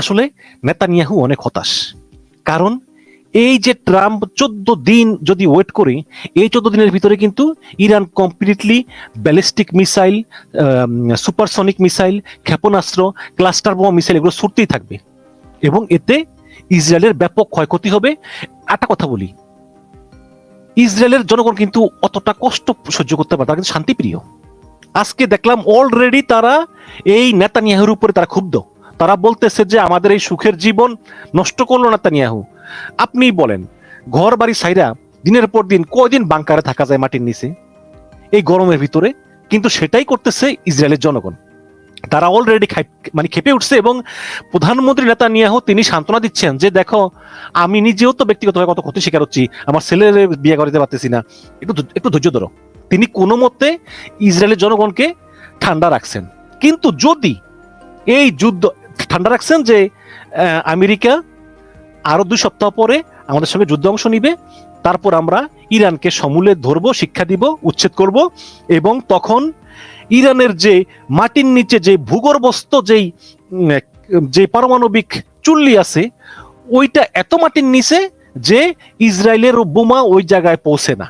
আসলে নেতানিয়াহু অনেক হতাশ। কারণ এই যে ট্রাম্প চোদ্দ দিন যদি ওয়েট করে, এই চোদ্দ দিনের ভিতরে কিন্তু Iran completely ballistic missile supersonic missile ক্ষেপণাস্ত্র ক্লাস্টার বোমা মিসাইল এগুলো ছুটতেই থাকবে। এবং এতে ইসরায়েলের ব্যাপক ক্ষয়ক্ষতি হবে। একটা কথা বলি, ইসরায়েলের জনগণ কিন্তু অতটা কষ্ট সহ্য করতে পারে তারা কিন্তু শান্তিপ্রিয়। আজকে দেখলাম অলরেডি তারা এই নেতানিয়াহুর উপরে তারা ক্ষুব্ধ। তারা বলতেছে যে আমাদের এই সুখের জীবন নষ্ট করল নেতানিয়াহু আপনি বলেন ঘর বাড়ি সাইরা দিনের পর দিন কয়দিন বাংকারে থাকা যায় মাটির নিচে? এই গরমের ভিতরে কিন্তু সেটাই করতেছে ইসরায়েলের জনগণ। তারা অলরেডি মানে খেপে উঠছে এবং প্রধানমন্ত্রী নেতা নিয়াহু তিনি সান্ত্বনা দিচ্ছেন যে দেখো, আমি নিজেও তো ব্যক্তিগতভাবে কত ক্ষতি স্বীকার হচ্ছি আমার ছেলের বিয়ে করাতে পারতেছি না। একটু একটু ধৈর্য ধরো। তিনি কোনো মতে ইসরায়েলের জনগণকে ঠান্ডা রাখছেন। কিন্তু যদি এই যুদ্ধ ঠান্ডা রাখছেন যে আমেরিকা আরও দুই সপ্তাহ পরে আমাদের সঙ্গে যুদ্ধ অংশ নিবে। তারপর আমরা ইরানকে সমূলে ধরবো, শিক্ষা দিব, উচ্ছেদ করব এবং তখন ইরানের যে মাটির নিচে যে ভূগর্ভস্থ যেই যে পারমাণবিক চুল্লি আছে, ওইটা এত মাটির নিচে যে ইসরায়েলের বোমা ওই জায়গায় পৌঁছে না।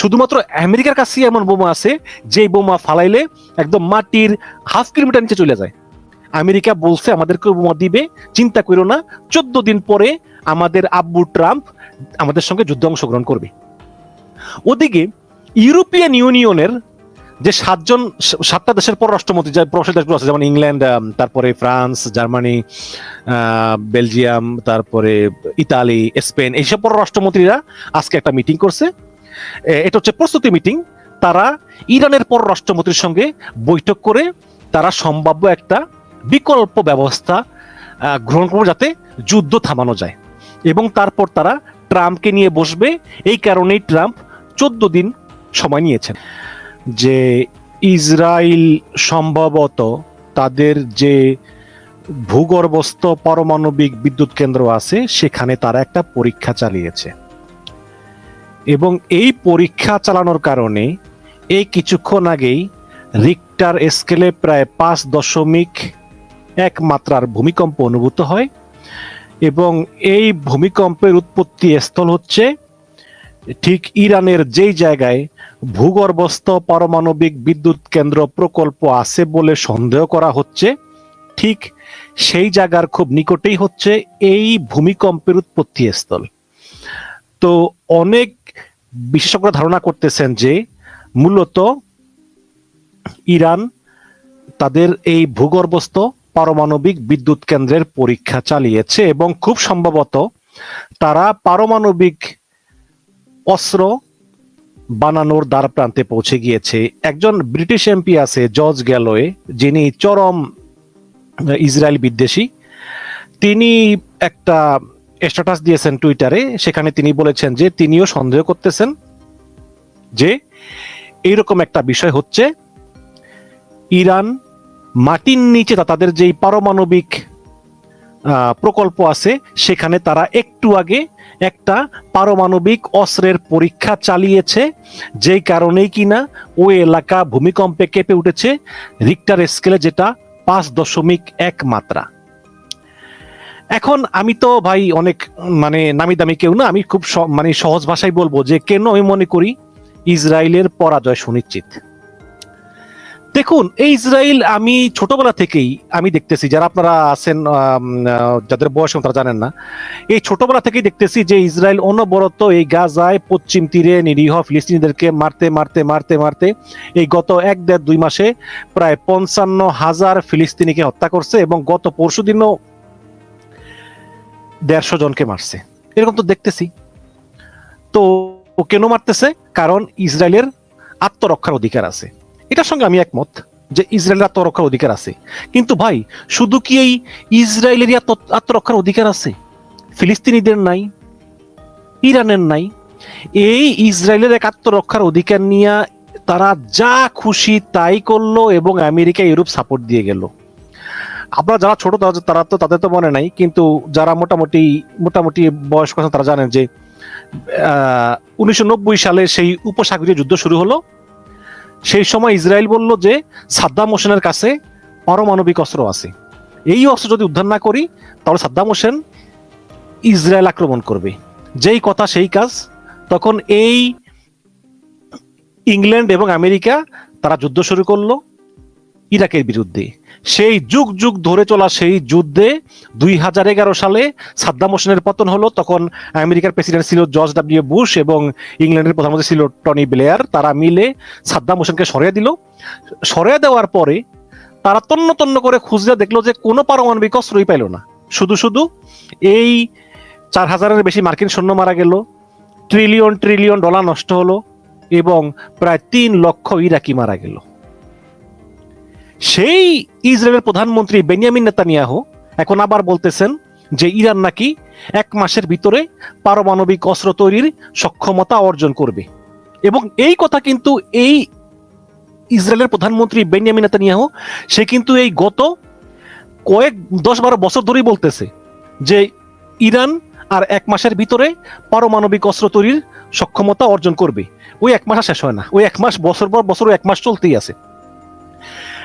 শুধুমাত্র আমেরিকার কাছে এমন বোমা আছে যে বোমা ফালাইলে একদম মাটির হাফ কিলোমিটার নিচে চলে যায়। আমেরিকা বলছে, আমাদেরকে বোমা দিবে, চিন্তা করো না, চোদ্দ দিন পরে আমাদের আব্বু ট্রাম্প আমাদের সঙ্গে যুদ্ধ অংশগ্রহণ করবে। ওদিকে ইউরোপিয়ান ইউনিয়নের যে সাতজন, সাতটা দেশের পররাষ্ট্রমন্ত্রী, যে প্রবাসী দেশগুলো আছে, যেমন ইংল্যান্ড তারপরে ফ্রান্স, জার্মানি বেলজিয়াম, তারপরে ইতালি, স্পেন, এইসব পররাষ্ট্রমন্ত্রীরা আজকে একটা মিটিং করছে। এটা হচ্ছে প্রস্তুতি মিটিং। তারা ইরানের পররাষ্ট্রমন্ত্রীর সঙ্গে বৈঠক করে তারা সম্ভাব্য একটা বিকল্প ব্যবস্থা গ্রহণ করবে যাতে যুদ্ধ থামানো যায়। এবং তারপর তারা ট্রাম্পকে নিয়ে বসবে। এই কারণেই ট্রাম্প চোদ্দ দিন সময় নিয়েছেন। যে ইসরায়েল সম্ভবত তাদের যে ভূগর্ভস্থ পারমাণবিক বিদ্যুৎ কেন্দ্র আছে, সেখানে তারা একটা পরীক্ষা চালিয়েছে। এবং এই পরীক্ষা চালানোর কারণে এই কিছুক্ষণ আগেই রিক্টার স্কেলে প্রায় পাঁচ দশমিক এক মাত্রার ভূমিকম্প অনুভূত হয় এবং এই ভূমিকম্পের উৎপত্তি স্থল হচ্ছে ঠিক ইরানের যেই জায়গায় ভূগর্ভস্থ পারমাণবিক বিদ্যুৎ কেন্দ্র প্রকল্প আছে বলে সন্দেহ করা হচ্ছে। ঠিক সেই জায়গার খুব নিকটেই হচ্ছে এই ভূমিকম্পের উৎপত্তি স্থল। তো অনেক বিশেষজ্ঞরা ধারণা করতেছেন যে মূলত ইরান তাদের এই ভূগর্ভস্থ পারমাণবিক বিদ্যুৎ কেন্দ্রের পরীক্ষা চালিয়েছে এবং খুব সম্ভবত তারা পারমাণবিক অস্ত্র বানানোর দ্বার প্রান্তে পৌঁছে গিয়েছে। একজন ব্রিটিশ এমপি আছে, জর্জ গ্যালোয়ে যিনি চরম ইসরায়েল বিদ্বেষী। তিনি একটা স্ট্যাটাস দিয়েছেন টুইটারে, সেখানে তিনি বলেছেন যে তিনিও সন্দেহ করতেছেন যে এইরকম একটা বিষয় হচ্ছে ইরান মাটির নিচে তাদের যেই পারমাণবিক প্রকল্প আছে, সেখানে তারা একটু আগে একটা পারমাণবিক অস্ত্রের পরীক্ষা চালিয়েছে, যেই কারণেই কিনা ওই এলাকা ভূমিকম্পে কেঁপে উঠেছে রিক্টার স্কেলে যেটা পাঁচ দশমিক এক মাত্রা। এখন আমি তো ভাই অনেক মানে নামি দামি কেউ না, আমি খুব মানে সহজ ভাষায় বলব যে কেন আমি মনে করি ইসরায়েলের পরাজয় সুনিশ্চিত? দেখুন, এই ইসরায়েল আমি ছোটবেলা থেকেই আমি দেখতেছি, যারা আপনারা আছেন যাদের বয়স তারা জানেন না, এই ছোটবেলা থেকেই দেখতেছি যে ইসরায়েল অনবরত এই গাজায় পশ্চিম তীরে নিরীহ ফিলিস্তিনিদেরকে মারতে মারতে মারতে মারতে এই গত এক দেড় দুই মাসে প্রায় পঞ্চান্ন হাজার ফিলিস্তিনিকে হত্যা করছে এবং গত পরশু দিনও দেড়শো জনকে মারছে। এরকম তো দেখতেছি। তো কেন মারতেছে? কারণ ইসরায়েলের আত্মরক্ষার অধিকার আছে। এটার সঙ্গে আমি একমত যে ইসরায়েলের আত্মরক্ষার অধিকার আছে। কিন্তু ভাই, শুধু কি এই ইসরায়েলেরই আত্ম- আত্মরক্ষার অধিকার আছে? ফিলিস্তিনিদের নাই, ইরানের নাই। এই ইসরায়েলের এক আত্মরক্ষার অধিকার নিয়ে তারা যা খুশি তাই করল এবং আমেরিকা ইউরোপ সাপোর্ট দিয়ে গেল। আপনারা যারা ছোট, তারা তো তাদের তো মনে নাই, কিন্তু যারা মোটামুটি মোটামুটি বয়স্ক তারা জানেন যে উনিশশো নব্বই সালে সেই উপসাগরীয় যুদ্ধ শুরু হলো। সেই সময় ইসরায়েল বলল যে সাদ্দাম হোসেনের কাছে পারমাণবিক অস্ত্র আছে। এই অস্ত্র যদি উদ্ধার না করি, তাহলে সাদ্দাম হোসেন ইসরায়েল আক্রমণ করবে। যেই কথা, সেই কাজ। তখন এই ইংল্যান্ড এবং আমেরিকা তারা যুদ্ধ শুরু করল। ইরাকের বিরুদ্ধে। সেই যুগ যুগ ধরে চলা সেই যুদ্ধে দুই হাজার এগারো সালে সাদ্দাম হোসেনের পতন হলো, তখন আমেরিকার প্রেসিডেন্ট ছিল জর্জ ডাব্লিউ বুশ এবং ইংল্যান্ডের প্রধানমন্ত্রী ছিল টনি ব্লেয়ার। তারা মিলে সাদ্দাম হোসেনকে সরিয়ে দিল। সরিয়ে দেওয়ার পরে তারা তন্ন তন্ন করে খুঁজলে দেখল যে কোনো পারমাণবিক অস্ত্রই পাইল না। শুধু শুধু এই চার হাজারের বেশি মার্কিন সৈন্য মারা গেল। ট্রিলিয়ন ট্রিলিয়ন ডলার নষ্ট হলো এবং প্রায় তিন লক্ষ ইরাকি মারা গেল। সেই ইসরায়েলের প্রধানমন্ত্রী বেনিয়ামিন নেতানিয়াহু এখন আবার বলতেছেন যে ইরান নাকি এক মাসের ভিতরে পারমাণবিক অস্ত্র তৈরির সক্ষমতা অর্জন করবে। এবং এই কথা কিন্তু এই ইসরায়েলের প্রধানমন্ত্রী বেনিয়ামিন নেতানিয়াহু, সে কিন্তু এই গত কয়েক দশ বারো বছর ধরেই বলতেছে যে ইরান আর এক মাসের ভিতরে পারমাণবিক অস্ত্র তৈরির সক্ষমতা অর্জন করবে। ওই এক মাস শেষ হয় না। ওই এক মাস বছর পর বছর এক মাস চলতেই আছে।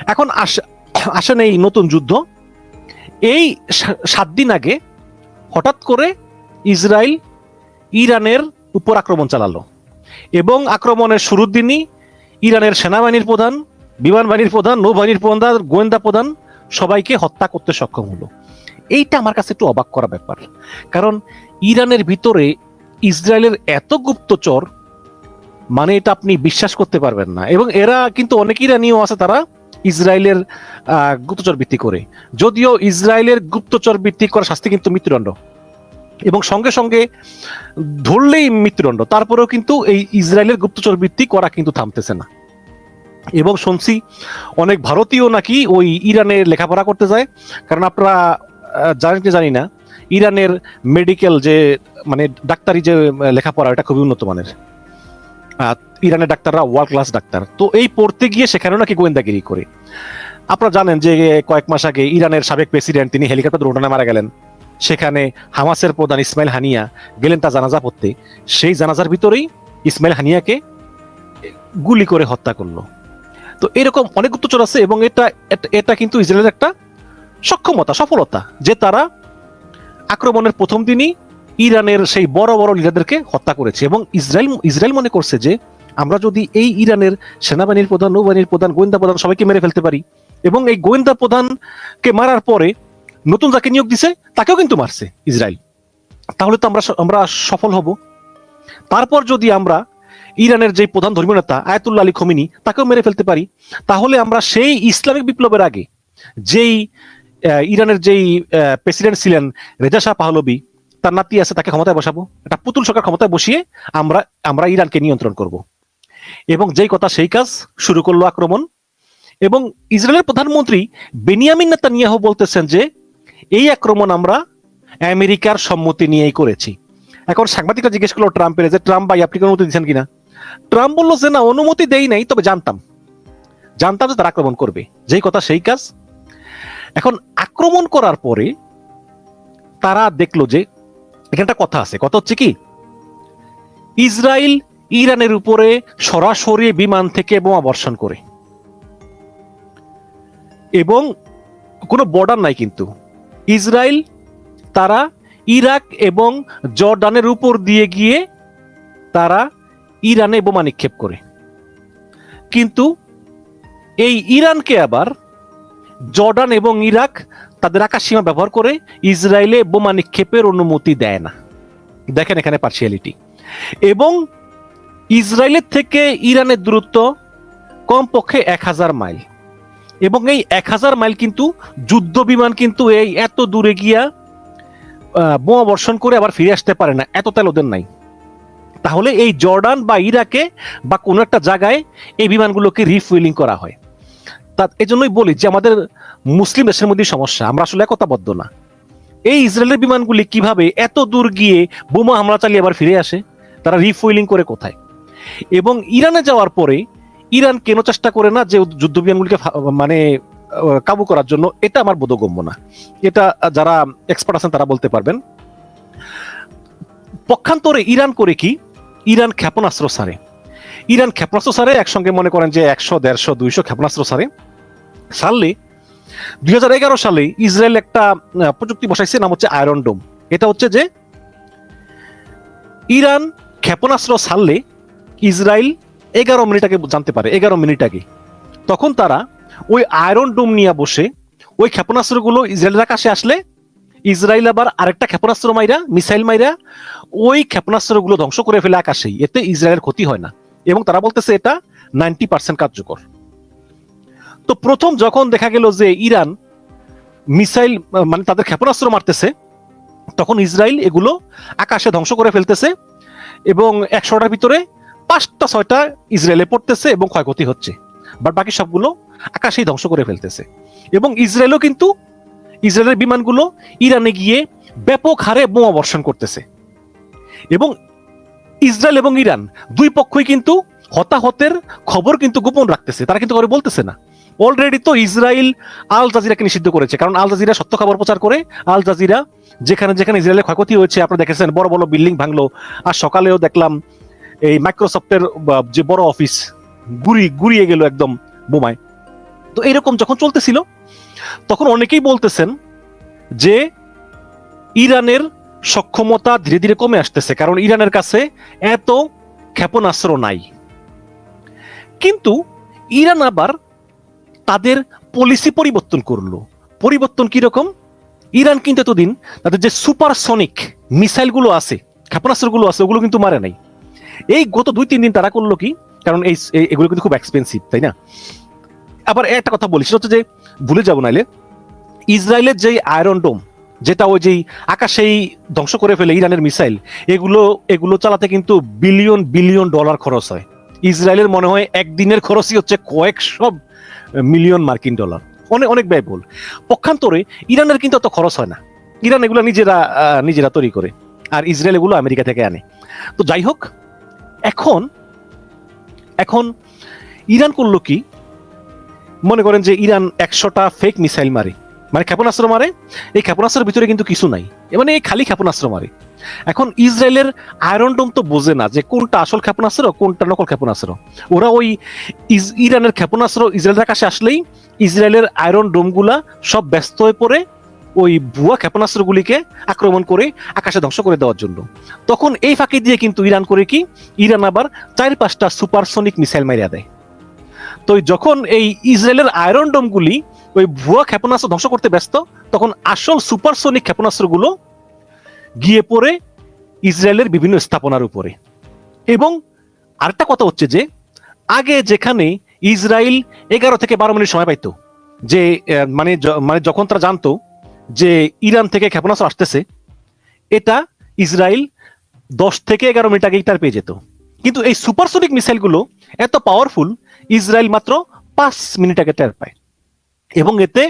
এখন আস- আসেন এই নতুন যুদ্ধ। এই সাত দিন আগে হঠাৎ করে ইসরায়েল ইরানের উপর আক্রমণ চালালো এবং আক্রমণের শুরুর দিনই ইরানের সেনাবাহিনীর প্রধান, বিমান বাহিনীর প্রধান, নৌবাহিনীর প্রধান, গোয়েন্দা প্রধান সবাইকে হত্যা করতে সক্ষম হলো। এইটা আমার কাছে একটু অবাক করা ব্যাপার। কারণ ইরানের ভিতরে ইসরায়েলের এত গুপ্তচর মানে এটা আপনি বিশ্বাস করতে পারবেন না। এবং এরা কিন্তু অনেক নিয়েও আছে তারা ইসরায়েলের গুপ্তচর ভিত্তি করে। যদিও ইসরায়েলের গুপ্তচর ভিত্তি করা শাস্তি কিন্তু মৃত্যুদণ্ড। এবং সঙ্গে সঙ্গে ধরলেই মৃত্যুদণ্ড। তারপরেও কিন্তু এই ইসরায়েলের গুপ্তচর ভিত্তি করা কিন্তু থামতেছে না। এবং শুনছি অনেক ভারতীয় নাকি ওই ইরানে লেখাপড়া করতে যায়। কারণ আপনারা জানেন কি জানি না, ইরানের মেডিকেল যে মানে ডাক্তারি যে লেখাপড়া এটা খুবই উন্নত মানের। ইরানের ডাক্তাররা ওয়ার্ল্ড ক্লাস ডাক্তার। তো এই পড়তে গিয়ে সেখানেও নাকি গোয়েন্দাগিরি করে। আপনারা জানেন যে কয়েক মাস আগে ইরানের সাবেক প্রেসিডেন্ট তিনি হেলিকপ্টার দুর্ঘটনায় মারা গেলেন। সেখানে হামাসের প্রধান ইসমাইল হানিয়া গেলেন তার জানাজা পড়তে। সেই জানাজার ভিতরেই ইসমাইল হানিয়াকে গুলি করে হত্যা করল। তো এরকম অনেক গুপ্তচর আছে এবং এটা- এটা কিন্তু ইসরায়েলের একটা সক্ষমতা, সফলতা, যে তারা আক্রমণের প্রথম দিনই ইরানের সেই বড় বড় লিডারদেরকে হত্যা করেছে এবং ইসরায়েল ইসরায়েল মনে করছে যে আমরা যদি এই ইরানের সেনাবাহিনীর প্রধান, নৌবাহিনীর প্রধান, গোয়েন্দা প্রধান সবাইকে মেরে ফেলতে পারি এবং এই গোয়েন্দা প্রধানকে মারার পরে নতুন যাকে নিয়োগ দিছে, তাকেও কিন্তু মারছে ইসরায়েল। তাহলে তো আমরা আমরা সফল হব। তারপর যদি আমরা ইরানের যে প্রধান ধর্মীয় নেতা আয়াতুল্লাহ আলী খমিনি, তাকেও মেরে ফেলতে পারি, তাহলে আমরা সেই ইসলামিক বিপ্লবের আগে যেই ইরানের যেই প্রেসিডেন্ট ছিলেন রেজা শাহ পাহলবি তার নাতি আছে, তাকে ক্ষমতায় বসাবো। একটা পুতুল সরকার ক্ষমতায় বসিয়ে আমরা আমরা ইরানকে নিয়ন্ত্রণ করব। এবং যেই কথা সেই কাজ শুরু করল আক্রমণ। এবং ইসরায়েলের প্রধানমন্ত্রী বেনিয়ামিন নেতানিয়াহু বলতেছেন যে, এই আক্রমণ আমরা আমেরিকার সম্মতি নিয়েই করেছি। এখন সাংবাদিকরা জিজ্ঞেস করল ট্রাম্পের, যে ট্রাম্প ভাই, আপনি অনুমতি দিচ্ছেন কিনা? ট্রাম্প বলল যে, না, অনুমতি দেই নাই, তবে জানতাম। জানতাম যে তারা আক্রমণ করবে। যেই কথা সেই কাজ। এখন আক্রমণ করার পরে তারা দেখল যে এখানে একটা কথা আছে, কথা হচ্ছে কি? ইসরায়েল ইরানের উপরে সরাসরি বিমান থেকে বোমা বর্ষণ করে। এবং কোনো বর্ডার নাই কিন্তু। ইসরায়েল তারা ইরাক এবং জর্ডানের উপর দিয়ে গিয়ে তারা ইরানে বোমা নিক্ষেপ করে। কিন্তু এই ইরানকে আবার জর্ডান এবং ইরাক তাদের আকাশ সীমা ব্যবহার করে ইসরায়েলে বোমা নিক্ষেপের অনুমতি দেয় না। দেখেন এখানে পার্সিয়ালিটি এবং ইসরায়েলের থেকে ইরানের দূরত্ব কমপক্ষে এক হাজার মাইল। এবং এই এক হাজার মাইল কিন্তু যুদ্ধ বিমান কিন্তু এই এত দূরে গিয়া বোমা বর্ষণ করে আবার ফিরে আসতে পারে না। এত তেল ওদের নাই। তাহলে এই জর্ডান বা ইরাকে বা কোনো একটা জায়গায় এই বিমানগুলোকে রিফুয়েলিং করা হয়। তা এজন্যই বলি যে আমাদের মুসলিম দেশের মধ্যে সমস্যা। আমরা আসলে একতাবদ্ধ না। এই ইসরায়েলের বিমানগুলি কীভাবে এত দূর গিয়ে বোমা হামলা চালিয়ে আবার ফিরে আসে? তারা রিফুয়েলিং করে কোথায়? এবং ইরানে যাওয়ার পরে ইরান কেন চেষ্টা করে না যে যুদ্ধ বিমানগুলিকে মানে কাবু করার জন্য? এটা আমার বোধগম্য না। এটা যারা এক্সপার্ট আছেন তারা বলতে পারবেন। পক্ষান্তরে ইরান করে কি? ইরান ক্ষেপণাস্ত্র সারে ইরান ক্ষেপণাস্ত্র সারে একসঙ্গে মনে করেন যে একশো, দেড়শো, দুইশো ক্ষেপণাস্ত্র সারে সারলে দুই হাজার এগারো সালে ইসরায়েল একটা প্রযুক্তি বসাইছে, নাম হচ্ছে আয়রন ডোম এটা হচ্ছে যে ইরান ক্ষেপণাস্ত্র সারলে ইসরায়েল এগারো মিনিট আগে জানতে পারে, এগারো মিনিট আগে। তখন তারা ওই আয়রন ডোম নিয়ে বসে ওই ক্ষেপণাস্ত্রগুলো ইসরায়েলের আকাশে আসলে ইসরায়েল আবার আরেকটা ক্ষেপণাস্ত্র মাইরা, মিসাইল মাইরা ওই ক্ষেপণাস্ত্রগুলো ধ্বংস করে ফেলে আকাশেই। এতে ইসরায়েলের ক্ষতি হয় না। এবং তারা বলতেছে এটা নাইনটি পার্সেন্ট কার্যকর। তো প্রথম যখন দেখা গেল যে ইরান মিসাইল মানে তাদের ক্ষেপণাস্ত্র মারতেছে, তখন ইসরায়েল এগুলো আকাশে ধ্বংস করে ফেলতেছে এবং একশোটার ভিতরে পাঁচটা, ছয়টা ইসরায়েলে পড়তেছে এবং ক্ষয়ক্ষতি হচ্ছে। বাট বাকি সবগুলো আকাশেই ধ্বংস করে ফেলতেছে। এবং ইসরায়েলও কিন্তু ইসরায়েলের বিমানগুলো ইরানে গিয়ে ব্যাপক হারে বোমা বর্ষণ করতেছে। এবং ইসরায়েল এবং ইরান দুই পক্ষই কিন্তু হতাহতের খবর কিন্তু গোপন রাখতেছে। তারা কিন্তু বলতেছে না। অলরেডি তো ইসরায়েল আল জাজিরাকে নিষিদ্ধ করেছে। কারণ আল জাজিরা সত্য খবর প্রচার করে। আল জাজিরা যেখানে যেখানে ইসরায়েলের ক্ষয়ক্ষতি হয়েছে, আপনারা দেখেছেন, বড় বড় বিল্ডিং ভাঙলো। আর সকালেও দেখলাম এই মাইক্রোসফটের যে বড় অফিস, গুড়ি, গুড়িয়ে গেল একদম বোমায়। তো এরকম যখন চলতেছিল, তখন অনেকেই বলতেছেন যে ইরানের সক্ষমতা ধীরে ধীরে কমে আসতেছে, কারণ ইরানের কাছে এত ক্ষেপণাস্ত্র নাই। কিন্তু ইরান আবার তাদের পলিসি পরিবর্তন করল। পরিবর্তন কীরকম ইরান কিন্তু এতদিন তাদের যে সুপারসনিক মিসাইলগুলো আছে, ক্ষেপণাস্ত্রগুলো আছে, ওগুলো কিন্তু মারে নাই। এই গত দুই, তিন দিন তারা করল কি? কারণ এই এগুলো কিন্তু খুব এক্সপেন্সিভ তাই না? আবার একটা কথা বলি, সেটা হচ্ছে যে ভুলে যাব নাইলে। ইসরায়েলের যে আয়রন ডোম যেটা ওই যেই আকাশেই ধ্বংস করে ফেলে ইরানের মিসাইল, এগুলো এগুলো চালাতে কিন্তু বিলিয়ন বিলিয়ন ডলার খরচ হয়। ইসরায়েলের মনে হয় একদিনের খরচই হচ্ছে কয়েকশো মিলিয়ন মার্কিন ডলার। অনেক অনেক ব্যয়বহুল। পক্ষান্তরে ইরানের কিন্তু অত খরচ হয় না। ইরান এগুলো নিজেরা নিজেরা তৈরি করে। আর ইসরায়েল এগুলো আমেরিকা থেকে আনে। তো যাই হোক, এখন এখন ইরান করল কি? মনে করেন যে ইরান একশোটা ফেক মিসাইল মারে। মানে ক্ষেপণাস্ত্র মারে, এই ক্ষেপণাস্ত্রের ভিতরে কিন্তু কিছু নাই। মানে এই খালি ক্ষেপণাস্ত্র মারে। এখন ইসরায়েলের আয়রন ডোম তো বোঝে না যে কোনটা আসল ক্ষেপণাস্ত্র, কোনটা নকল ক্ষেপণাস্ত্র। ওরা ওই ইরানের ক্ষেপণাস্ত্র ইসরায়েলের কাছে আসলেই ইসরায়েলের আয়রন ডোমগুলা সব ব্যস্ত হয়ে পড়ে ওই ভুয়া ক্ষেপণাস্ত্রগুলিকে আক্রমণ করে আকাশে ধ্বংস করে দেওয়ার জন্য। তখন এই ফাঁকি দিয়ে কিন্তু ইরান করে কি? ইরান আবার চার পাঁচটা সুপারসনিক মিসাইল মারিয়া দেয়। তো যখন এই ইসরায়েলের আয়রন ডোমগুলি ওই ভুয়া ক্ষেপণাস্ত্র ধ্বংস করতে ব্যস্ত, তখন আসল সুপারসনিক ক্ষেপণাস্ত্রগুলো গিয়ে পড়ে ইসরায়েলের বিভিন্ন স্থাপনার উপরে। এবং আরেকটা কথা হচ্ছে যে, আগে যেখানে ইসরায়েল এগারো থেকে বারো মিনিট সময় পাইতো, যে মানে মানে যখন তারা জানতো যে ইরান থেকে ক্ষেপণাস্ত্র আসতেছে, এটা ইসরায়েল দশ থেকে এগারো মিনিট আগেই তার পেয়ে যেত। কিন্তু এই সুপারসনিক মিসাইলগুলো এত পাওয়ারফুল ইসরায়েল মাত্র পাঁচ মিনিট আগে টের পায়। এবং এতে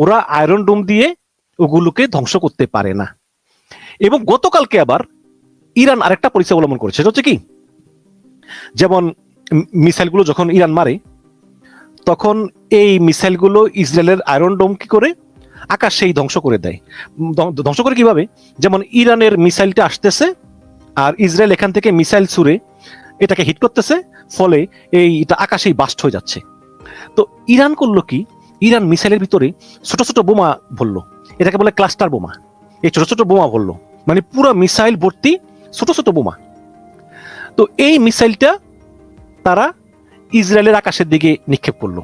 ওরা আয়রন ডোম দিয়ে ওগুলোকে ধ্বংস করতে পারে না। এবং গতকালকে আবার ইরান আরেকটা পরিচয় অবলম্বন করেছে। সেটা হচ্ছে কি? যেমন মিসাইলগুলো যখন ইরান মারে, তখন এই মিসাইলগুলো ইসরায়েলের আয়রন ডোম কি করে? আকাশেই ধ্বংস করে দেয়। ধ্বংস করে কীভাবে? যেমন ইরানের মিসাইলটা আসতেছে আর ইসরায়েল এখান থেকে মিসাইল ছুড়ে এটাকে হিট করতেছে, ফলে এই এটা আকাশেই বাস্ট হয়ে যাচ্ছে। তো ইরান করল কি? ইরান মিসাইলের ভিতরে ছোট ছোট বোমা ভরলো। এটাকে বলে ক্লাস্টার বোমা। এই ছোট ছোট বোমা ভরলো। মানে পুরো মিসাইল ভর্তি ছোট ছোট বোমা। তো এই মিসাইলটা তারা ইসরায়েলের আকাশের দিকে নিক্ষেপ করল।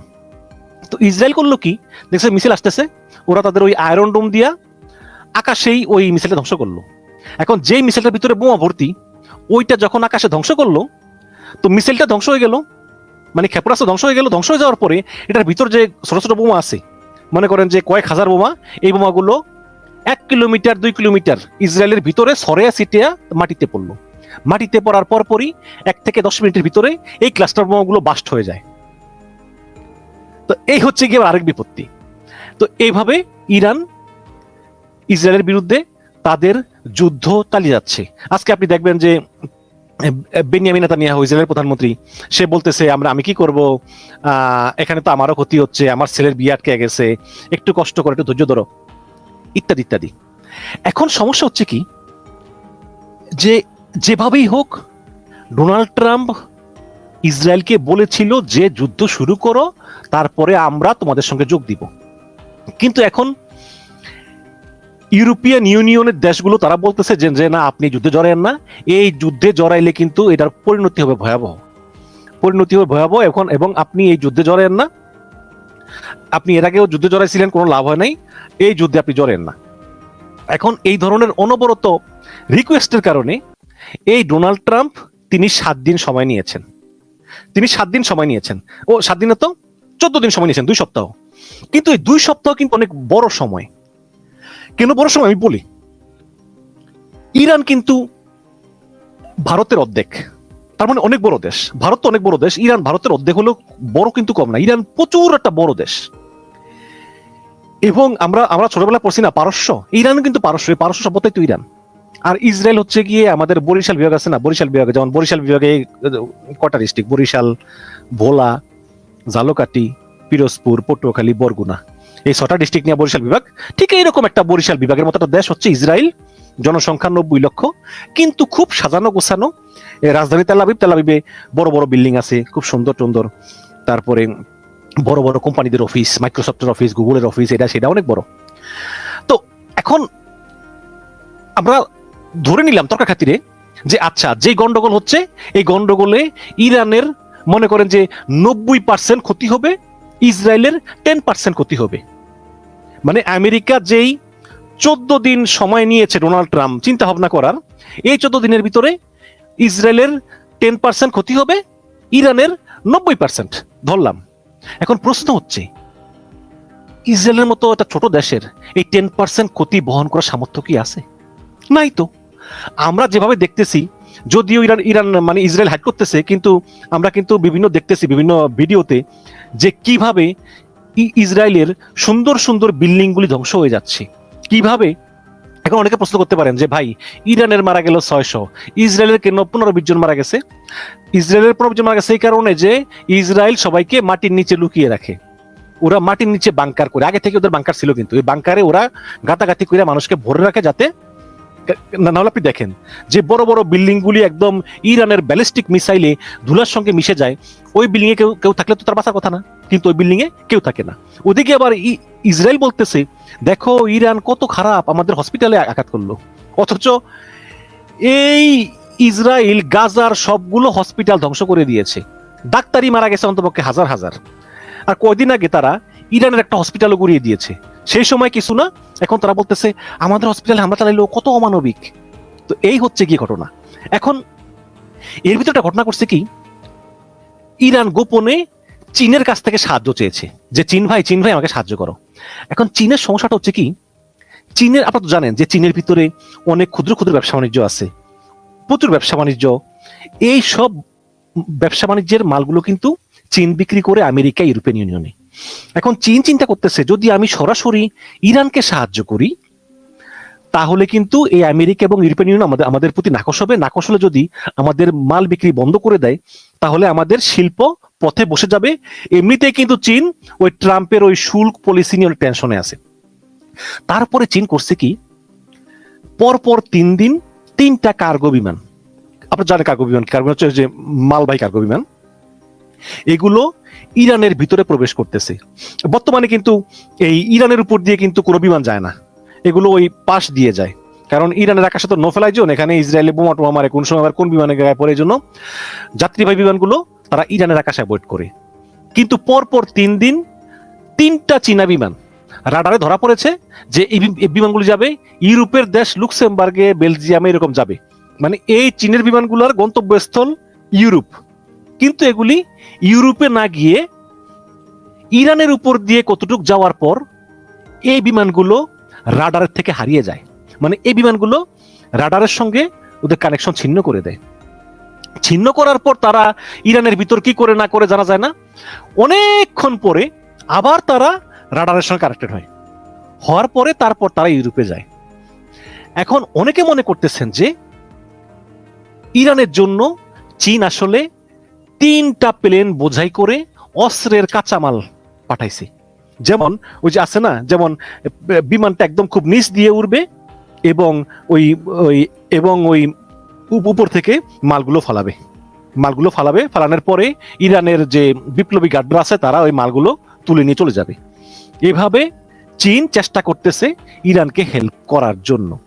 তো ইসরায়েল করল কি? দেখছে, মিসাইল আসতেছে। ওরা তাদের ওই আয়রন ডোম দিয়া আকাশেই ওই মিসাইলটা ধ্বংস করল। এখন যেই মিসাইলটার ভিতরে বোমা ভর্তি, ওইটা যখন আকাশে ধ্বংস করল, তো মিসাইলটা ধ্বংস হয়ে গেল। মানে ক্ষেপণাস্ত্র ধ্বংস হয়ে গেল, ধ্বংস হয়ে যাওয়ার পরে এটার ভিতর যে ছোট ছোট বোমা আছে, মনে করেন যে কয়েক হাজার বোমা, এই বোমাগুলো এক কিলোমিটার, দুই কিলোমিটার ইসরায়েলের ভিতরে সরেয়া সিটিয়া মাটিতে পড়ল। মাটিতে পড়ার পরপরই এক থেকে দশ মিনিটের ভিতরে এই ক্লাস্টার বোমাগুলো বাস্ট হয়ে যায়। তো এই হচ্ছে গিয়ে আরেক বিপত্তি। তো এইভাবে ইরান ইসরায়েলের বিরুদ্ধে তাদের যুদ্ধ চালিয়ে যাচ্ছে। আজকে আপনি দেখবেন যে বেনিয়ামিন নেতানিয়াহু, ইসরায়েলের প্রধানমন্ত্রী, সে বলতেছে, আমরা, আমি কি করব? এখানে তো আমারও ক্ষতি হচ্ছে, আমার ছেলের বিয়ে আটকে গেছে, একটু কষ্ট করে, একটু ধৈর্য ধরো। ইত্যাদি ইত্যাদি। এখন সমস্যা হচ্ছে কি? যে, যেভাবেই হোক, ডোনাল্ড ট্রাম্প ইসরায়েলকে বলেছিল যে, যুদ্ধ শুরু করো, তারপরে আমরা তোমাদের সঙ্গে যোগ দিব। কিন্তু এখন ইউরোপিয়ান ইউনিয়নের দেশগুলো তারা বলতেছে যে না, আপনি যুদ্ধে জড়ায়েন না। এই যুদ্ধে জড়াইলে কিন্তু এটার পরিণতি হবে ভয়াবহ। পরিণতি হবে ভয়াবহ এখন, এবং আপনি এই যুদ্ধে জড়ায়েন না। আপনি এর আগেও যুদ্ধে জড়াইছিলেন, কোনো লাভ হয় নাই। এই যুদ্ধে আপনি জড়েন না। এখন এই ধরনের অনবরত রিকোয়েস্টের কারণে এই ডোনাল্ড ট্রাম্প তিনি সাত দিন সময় নিয়েছেন। তিনি সাত দিন সময় নিয়েছেন। ও, সাত দিনে তো চোদ্দ দিন সময় নিয়েছেন, দুই সপ্তাহ। কিন্তু এই দুই সপ্তাহ কিন্তু অনেক বড় সময়। কেন বড় সময় আমি বলি, ইরান কিন্তু ভারতের অর্ধেক, তার মানে অনেক বড় দেশ, ভারত তো অনেক বড় দেশ, ইরান ভারতের অর্ধেক হলেও বড় কিন্তু কম না, ইরান প্রচুর একটা বড় দেশ। এবং আমরা আমরা ছোটবেলায় পড়ছি না, পারস্য, ইরান কিন্তু পারস্য পারস্য সভ্যতাই তো ইরান। আর ইসরায়েল হচ্ছে গিয়ে আমাদের বরিশাল বিভাগ আছে না, বরিশাল বিভাগে, যেমন বরিশাল বিভাগে কটা ডিস্ট্রিক্ট, বরিশাল, ভোলা জালকাটি পিরোজপুর, পটুয়াখালী, বরগুনা। এই ছটা ডিস্ট্রিক্ট নিয়ে বরিশাল বিভাগ। ঠিক এইরকম একটা বরিশাল বিভাগের মতো একটা দেশ হচ্ছে ইসরায়েল, জনসংখ্যা নব্বই লক্ষ। কিন্তু খুব সাজানো গোছানো রাজধানী তেলাবিব তেলাবিবে বড় বড় বিল্ডিং আছে, খুব সুন্দর সুন্দর তারপরে বড় বড় কোম্পানিদের অফিস, মাইক্রোসফটের অফিস, গুগলের অফিস, এটা সেটা অনেক বড়। তো এখন আমরা ধরে নিলাম তর্কা খাতিরে যে আচ্ছা যে গন্ডগোল হচ্ছে, এই গন্ডগোলে ইরানের মনে করেন যে নব্বই পার্সেন্ট ক্ষতি হবে, ইসরায়েলের টেন পার্সেন্ট ক্ষতি হবে। মানে আমেরিকা যেই চোদ্দ দিন সময় নিয়েছে ডোনাল্ড ট্রাম্প চিন্তা ভাবনা করার, এই চোদ্দ দিনের ভিতরে ইসরায়েলের টেন পার্সেন্ট ক্ষতি হবে, ইরানের নব্বই পার্সেন্ট, ধরলাম। এখন প্রশ্ন হচ্ছে, ইসরায়েলের মতো একটা ছোট দেশের এই টেন পার্সেন্ট ক্ষতি বহন করার সামর্থ্য কি আছে? নাই তো। আমরা যেভাবে দেখতেছি, যদিও ইরান ইরান মানে ইসরায়েল হ্যাক করতেছে, কিন্তু আমরা কিন্তু বিভিন্ন দেখতেছি বিভিন্ন ভিডিওতে যে কীভাবে ইসরায়েলের সুন্দর সুন্দর বিল্ডিংগুলি ধ্বংস হয়ে যাচ্ছে। কীভাবে? এখন অনেকে প্রশ্ন করতে পারেন যে, ভাই, ইরানের মারা গেল ছয়শো। ইসরায়েলের কেন পনেরো বিশ জন মারা গেছে? ইসরায়েলের পনেরো জন মারা গেছে এই কারণে যে, ইসরায়েল সবাইকে মাটির নিচে লুকিয়ে রাখে। ওরা মাটির নিচে বাংকার করে, আগে থেকে ওদের বাংকার ছিল কিন্তু। ওই বাংকারে ওরা গাতাগাতি করে মানুষকে ভরে রাখে যাতে দেখেন, যে বড় বড় বিল্ডিং গুলি একদম ইরানের ব্যালিস্টিক মিসাইলে ধুলার সঙ্গে মিশে যায়, ওই বিল্ডিং এ কেউ কেউ থাকলে তো তার বাঁচার কথা না, কিন্তু ওই বিল্ডিং এ কেউ থাকে না। ওদিকে আবার ইসরায়েল বলতেছে, দেখো ইরান কত খারাপ, আমাদের হসপিটালে আঘাত করল। অথচ এই ইসরায়েল, গাজার সবগুলো হসপিটাল ধ্বংস করে দিয়েছে। ডাক্তারই মারা গেছে অন্তপক্ষে হাজার হাজার। আর কয়দিন আগে তারা ইরানের একটা হসপিটালও গড়িয়ে দিয়েছে। সেই সময় কিছু না এখন তারা বলতেছে, আমাদের হসপিটালে হামলা চালাইলো কত অমানবিক? তো এই হচ্ছে কি ঘটনা। এখন এর ভিতরে একটা ঘটনা করছে কি? ইরান গোপনে চীনের কাছ থেকে সাহায্য চেয়েছে। যে, চীন ভাই চীন ভাই, আমাকে সাহায্য করো। এখন চীনের সমস্যাটা হচ্ছে কি? চীনের, আপনারা তো জানেন যে, চীনের ভিতরে অনেক ক্ষুদ্র ক্ষুদ্র ব্যবসা বাণিজ্য আছে। প্রচুর ব্যবসা বাণিজ্য। এই সব ব্যবসা বাণিজ্যের মালগুলো কিন্তু চীন বিক্রি করে আমেরিকা ইউরোপিয়ান ইউনিয়নে। এখন চীন চিন্তা করতেছে, যদি আমি সরাসরি ইরানকে সাহায্য করি, তাহলে কিন্তু এই আমেরিকা এবং ইউরোপিয়ান ইউনিয়ন আমাদের আমাদের প্রতি নাকশ হবে। নাকশ হলে যদি আমাদের মাল বিক্রি বন্ধ করে দেয়, তাহলে আমাদের শিল্প পথে বসে যাবে। এমনিতেই কিন্তু চীন ওই ট্রাম্পের ওই শুল্ক পলিসি নিয়ে টেনশনে আছে। তারপরে চীন করছে কি? পরপর তিন দিন তিনটা কার্গো বিমান। আপনার জানেন কার্গো বিমান কার্গো হচ্ছে যে মালবাহী কার্গো বিমান। এগুলো ইরানের ভিতরে প্রবেশ করতেছে। বর্তমানে কিন্তু এই ইরানের উপর দিয়ে কিন্তু কোনো বিমান যায় না। এগুলো ওই পাশ দিয়ে যায়। কারণ ইরানের আকাশে তো নোফেলাই জোন, এখানে ইসরায়েলে বোমা টোমা মারে, কোন সময় আবার কোন বিমানে গায়ে পড়ে জন্য যাত্রীবাহী বিমানগুলো তারা ইরানের আকাশে অ্যাভয়েড করে। কিন্তু পরপর তিন দিন তিনটা চীনা বিমান রাডারে ধরা পড়েছে যে এই বিমানগুলো যাবে, ইউরোপের দেশ লুক্সেমবার্গে, বেলজিয়ামে এরকম যাবে। মানে এই চীনের বিমানগুলোর গন্তব্যস্থল ইউরোপ। কিন্তু এগুলি ইউরোপে না গিয়ে ইরানের উপর দিয়ে কতটুক যাওয়ার পর এই বিমানগুলো রাডারের থেকে হারিয়ে যায়। মানে এই বিমানগুলো রাডারের সঙ্গে ওদের কানেকশন ছিন্ন করে দেয়। ছিন্ন করার পর তারা ইরানের ভিতর কি করে না করে জানা যায় না। অনেকক্ষণ পরে আবার তারা রাডারের সঙ্গে কানেক্টেড হয়। হওয়ার পরে তারপর তারা ইউরোপে যায়। এখন অনেকে মনে করতেছেন যে ইরানের জন্য চীন আসলে তিনটা প্লেন বোঝাই করে অস্ত্রের কাঁচামাল পাঠাইছে। যেমন ওই যে আছে না, যেমন বিমানটা একদম খুব নিচ দিয়ে উড়বে এবং ওই ওই, এবং ওই উপ- উপর থেকে মালগুলো ফালাবে। মালগুলো ফালাবে, ফালানোর পরে ইরানের যে বিপ্লবী গার্ডরা আছে, তারা ওই মালগুলো তুলে নিয়ে চলে যাবে। এভাবে চীন চেষ্টা করতেছে ইরানকে হেল্প করার জন্য।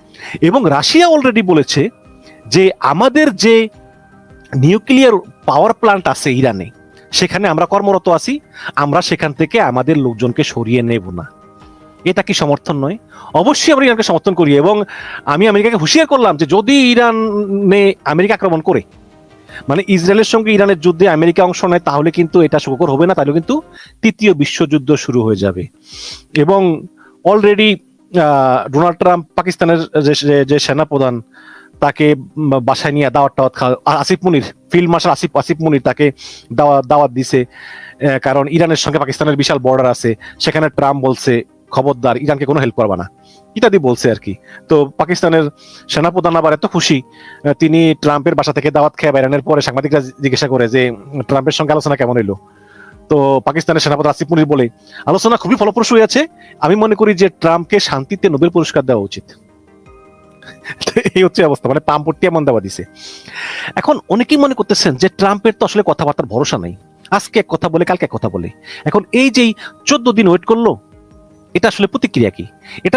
এবং রাশিয়া অলরেডি বলেছে যে আমাদের যে নিউক্লিয়ার পাওয়ার প্ল্যান্ট আছে ইরানে, সেখানে আমরা কর্মরত আছি, আমরা সেখান থেকে আমাদের লোকজনকে সরিয়ে নেব না। এটা কি সমর্থন নয়? অবশ্যই আমরা ইরানকে সমর্থন করি এবং আমি আমেরিকাকে হুঁশিয়ার করলাম যে যদি ইরানে আমেরিকা আক্রমণ করে মানে ইসরায়েলের সঙ্গে ইরানের যুদ্ধে আমেরিকা অংশ নেয়, তাহলে কিন্তু এটা সুখকর হবে না, তাহলে কিন্তু তৃতীয় বিশ্বযুদ্ধ শুরু হয়ে যাবে। এবং অলরেডি ডোনাল্ড ট্রাম্প পাকিস্তানের যে সেনাপ্রধান তাকে বাসায় নিয়ে দাওয়াত টাওয়াত খাওয়া আসিফ মুনির, ফিল্ড মার্শাল আসিফ আসিফ মুনির তাকে দাওয়াত দাওয়াত দিছে কারণ ইরানের সঙ্গে পাকিস্তানের বিশাল বর্ডার আছে, সেখানে ট্রাম্প বলছে, খবরদার, ইরানকে কোনো হেল্প করবা না। ইত্যাদি বলছে আর কি। তো পাকিস্তানের সেনাপ্রধান আবার এত খুশি তিনি ট্রাম্পের বাসা থেকে দাওয়াত খেয়ে বেরানোর পরে সাংবাদিকরা জিজ্ঞাসা করে যে, ট্রাম্পের সঙ্গে আলোচনা কেমন হইল? তো পাকিস্তানের সেনাপতি আসিফ মুনির বলে, আলোচনা খুবই ফলপ্রসূ হয়েছে আমি মনে করি যে, ট্রাম্পকে শান্তিতে নোবেল পুরস্কার দেওয়া উচিত। এই হচ্ছে অবস্থা মানে পাম্পটি এমন দেওয়া দিছে। এখন অনেকেই মনে করতেছেন যে ট্রাম্পের তো আসলে কথাবার্তার ভরসা নাই। আজকে এক কথা বলে, কালকে এক কথা বলে। এখন এই যেই চোদ্দ দিন ওয়েট করল, এটা আসলে প্রতিক্রিয়া কি? এটা